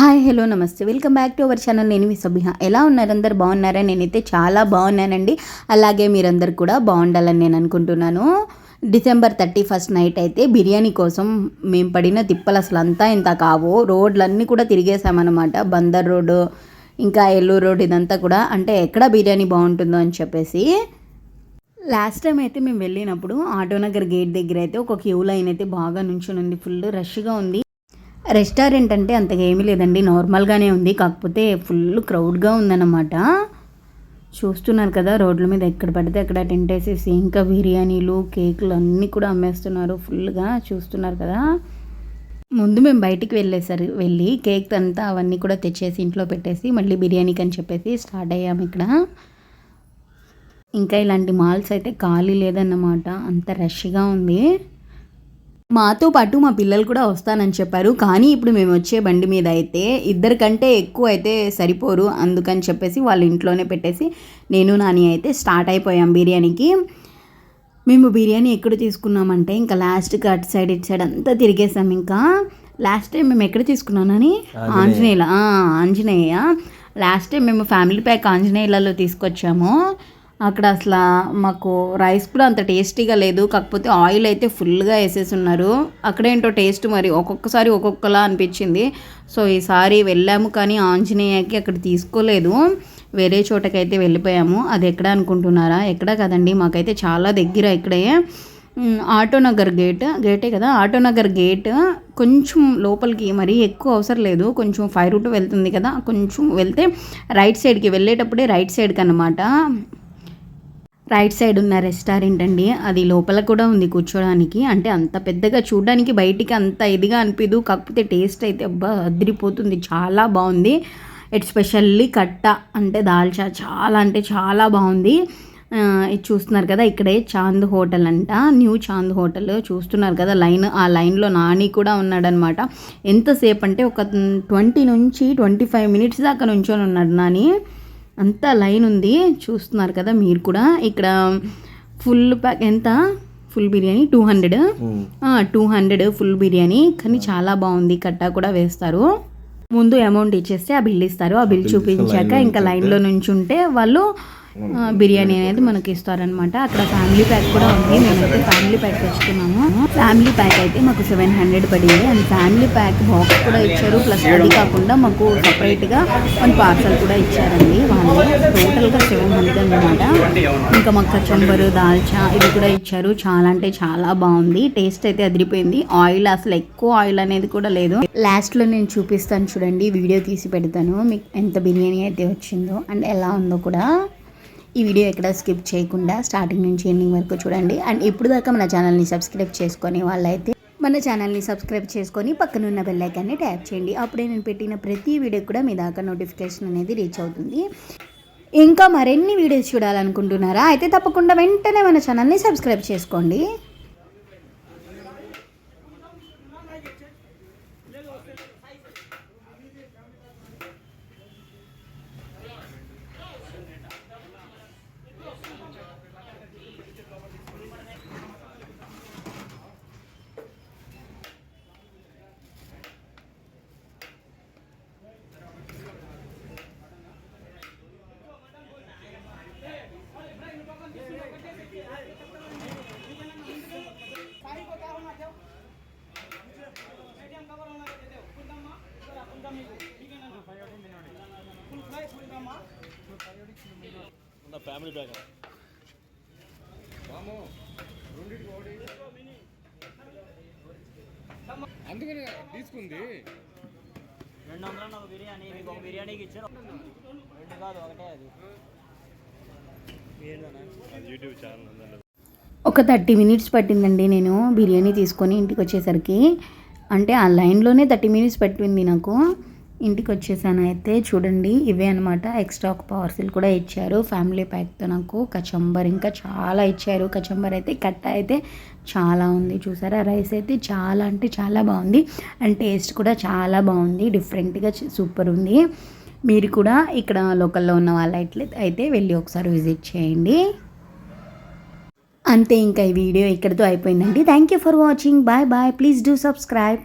Hi hello నమస్తే. Welcome back to our channel. నేను మీ సబిహ. ఎలా ఉన్నారు? అందరు బాగున్నారా? నేనైతే చాలా బాగున్నానండి. అలాగే మీరందరు కూడా బాగుండాలని నేను అనుకుంటున్నాను. డిసెంబర్ థర్టీ ఫస్ట్ నైట్ అయితే బిర్యానీ కోసం మేము పడిన తిప్పలు అసలు అంతా ఇంత కావు. రోడ్లన్నీ కూడా తిరిగేసామన్నమాట బందర్ రోడ్డు ఇంకా ఎల్లూరు రోడ్ ఇదంతా కూడా. అంటే ఎక్కడ బిర్యానీ బాగుంటుందో అని చెప్పేసి. లాస్ట్ టైం అయితే మేము వెళ్ళినప్పుడు ఆటోనగర్ గేట్ దగ్గర అయితే ఒక క్యూ లైన్ అయితే బాగా నుంచునుంది. ఫుల్ రష్గా ఉంది. రెస్టారెంట్ అంటే అంతగా ఏమీ లేదండి. నార్మల్గానే ఉంది. కాకపోతే ఫుల్ క్రౌడ్గా ఉందన్నమాట. చూస్తున్నారు కదా రోడ్ల మీద ఎక్కడ పడితే అక్కడ టెంట్ వేసేసి ఇంకా బిర్యానీలు కేకులు అన్నీ కూడా అమ్మేస్తున్నారు ఫుల్గా చూస్తున్నారు కదా. ముందు మేము బయటికి వెళ్ళేసరి వెళ్ళి కేక్ అంతా అవన్నీ కూడా తెచ్చేసి ఇంట్లో పెట్టేసి మళ్ళీ బిర్యానీకి అని చెప్పేసి స్టార్ట్ అయ్యాము ఇక్కడ. ఇంకా ఇలాంటి మాల్స్ అయితే ఖాళీ లేదన్నమాట. అంత రష్గా ఉంది. మాతో పాటు మా పిల్లలు కూడా వస్తానని చెప్పారు. కానీ ఇప్పుడు మేము వచ్చే బండి మీద అయితే ఇద్దరికంటే ఎక్కువ అయితే సరిపోరు. అందుకని చెప్పేసి వాళ్ళ ఇంట్లోనే పెట్టేసి నేను నాని అయితే స్టార్ట్ అయిపోయాం బిర్యానీకి. మేము బిర్యానీ ఎక్కడ తీసుకున్నామంటే ఇంకా లాస్ట్కి అటు సైడ్ ఇటు సైడ్ అంతా తిరిగేసాం ఇంకా. లాస్ట్ టైం మేము ఎక్కడ తీసుకున్నానని ఆంజనేయుల. ఆంజనేయ. లాస్ట్ టైం మేము ఫ్యామిలీ ప్యాక్ ఆంజనేయులలో తీసుకొచ్చాము. అక్కడ అసలు మాకు రైస్ కూడా అంత టేస్టీగా లేదు. కాకపోతే ఆయిల్ అయితే ఫుల్గా వేసేసి ఉన్నారు అక్కడేంటో టేస్ట్ మరి ఒక్కొక్కసారి ఒక్కొక్కలా అనిపించింది. సో ఈసారి వెళ్ళాము కానీ ఆంజనేయకి అక్కడ తీసుకోలేదు. వేరే చోటకైతే వెళ్ళిపోయాము. అది ఎక్కడ అనుకుంటున్నారా? ఎక్కడ కదండి? మాకైతే చాలా దగ్గర ఇక్కడే. ఆటోనగర్ గేట్ గేటే కదా? ఆటోనగర్ గేట్ కొంచెం లోపలికి మరీ ఎక్కువ అవసరం లేదు. కొంచెం ఫైవ్ రూట్ వెళ్తుంది కదా? కొంచెం వెళ్తే రైట్ సైడ్కి వెళ్ళేటప్పుడే రైట్ సైడ్కి అనమాట రైట్ సైడ్ ఉన్న రెస్టారెంట్ అండి. అది లోపల కూడా ఉంది కూర్చోడానికి. అంటే అంత పెద్దగా చూడడానికి బయటికి అంత ఇదిగా అనిపిదు. కాకపోతే టేస్ట్ అయితే అబ్బా అదిరిపోతుంది. చాలా బాగుంది. ఎస్పెషల్లీ కట్ట అంటే దాల్చా చాలా అంటే చాలా బాగుంది. ఇది చూస్తున్నారు కదా ఇక్కడే చాంద్ హోటల్ అంట. న్యూ చాంద్ హోటల్ చూస్తున్నారు కదా లైన్ ఆ లైన్లో నాని కూడా ఉన్నాడనమాట. ఎంతసేపు అంటే ఒక ట్వంటీ నుంచి ట్వంటీ ఫైవ్ మినిట్స్ దాకా నుంచొని ఉన్నాడు నాని. అంతా లైన్ ఉంది చూస్తున్నారు కదా మీరు కూడా. ఇక్కడ ఫుల్ ప్యాక్ ఎంత? Full biryani two hundred. Two hundred full biryani కానీ చాలా బాగుంది కట్టా కూడా వేస్తారు. ముందు అమౌంట్ ఇచ్చేస్తే ఆ బిల్ ఇస్తారు. ఆ బిల్ చూపించాక ఇంకా లైన్లో నుంచి ఉంటే వాళ్ళు బిర్యానీ అనేది మనకి ఇస్తారనమాట అక్కడ ఫ్యామిలీ ప్యాక్ కూడా ఉంది. మేమైతే ఫ్యామిలీ ప్యాక్ తెచ్చుకున్నాము. ఫ్యామిలీ ప్యాక్ అయితే మాకు సెవెన్ హండ్రెడ్ పడింది. అండ్ ఫ్యామిలీ ప్యాక్ బాక్స్ కూడా ఇచ్చారు. ప్లస్ అది కాకుండా మాకు సపరేట్గా వన్ పార్సల్ కూడా ఇచ్చారండి వాళ్ళు. టోటల్గా సెవెన్ హండ్రెడ్ అనమాట ఇంకా మాకు కచంబరు దాల్చా ఇవి కూడా ఇచ్చారు. చాలా అంటే చాలా బాగుంది. టేస్ట్ అయితే అదిరిపోయింది. ఆయిల్ అసలు ఎక్కువ ఆయిల్ అనేది కూడా లేదు. లాస్ట్లో నేను చూపిస్తాను చూడండి. వీడియో తీసి పెడతాను. మీకు ఎంత బిర్యానీ అయితే వచ్చిందో. అండ్ ఎలా ఉందో కూడా. ఈ వీడియో ఎక్కడ స్కిప్ చేయకుండా స్టార్టింగ్ నుంచి ఎండింగ్ వరకు చూడండి. అండ్ ఇప్పుడు దాకా మన ఛానల్ని సబ్స్క్రైబ్ చేసుకొని వాళ్ళైతే మన ఛానల్ని సబ్స్క్రైబ్ చేసుకొని పక్కనున్న బెల్లైకాన్ని ట్యాప్ చేయండి. అప్పుడే నేను పెట్టిన ప్రతి వీడియో కూడా మీ దాకా నోటిఫికేషన్ అనేది రీచ్ అవుతుంది. ఇంకా మరెన్ని వీడియోస్ చూడాలనుకుంటున్నారా? అయితే తప్పకుండా వెంటనే మన ఛానల్ని సబ్స్క్రైబ్ చేసుకోండి. ఫ్యామిలీ బ్యాగ్ అందుకనే తీసుకుంది. రెండు వందలు ఒక బిర్యానీ మీకు ఒక బిర్యానీకి ఇచ్చారు. రెండు కాదు ఒకటే అది. అది యూట్యూబ్ ఛానల్ ఒక థర్టీ మినిట్స్ పట్టిందండి నేను బిర్యానీ తీసుకొని ఇంటికి వచ్చేసరికి. అంటే ఆ లైన్లోనే థర్టీ మినిట్స్ పెట్టింది నాకు. ఇంటికి వచ్చేసాను అయితే చూడండి ఇవే అనమాట ఎక్స్ట్రా ఒక పార్సిల్ కూడా ఇచ్చారు. ఫ్యామిలీ ప్యాక్తో నాకు కచంబర్ ఇంకా చాలా ఇచ్చారు. కచంబర్ అయితే కట్ట అయితే చాలా ఉంది. చూసారా? రైస్ అయితే చాలా అంటే చాలా బాగుంది. అండ్ టేస్ట్ కూడా చాలా బాగుంది. డిఫరెంట్గా సూపర్ ఉంది. మీరు కూడా ఇక్కడ లోకల్లో ఉన్న వాళ్ళ అయితే వెళ్ళి ఒకసారి విజిట్ చేయండి. అంతే ఇంకా ఈ వీడియో ఇక్కడితో అయిపోయిందండి. Thank you for watching bye bye please do subscribe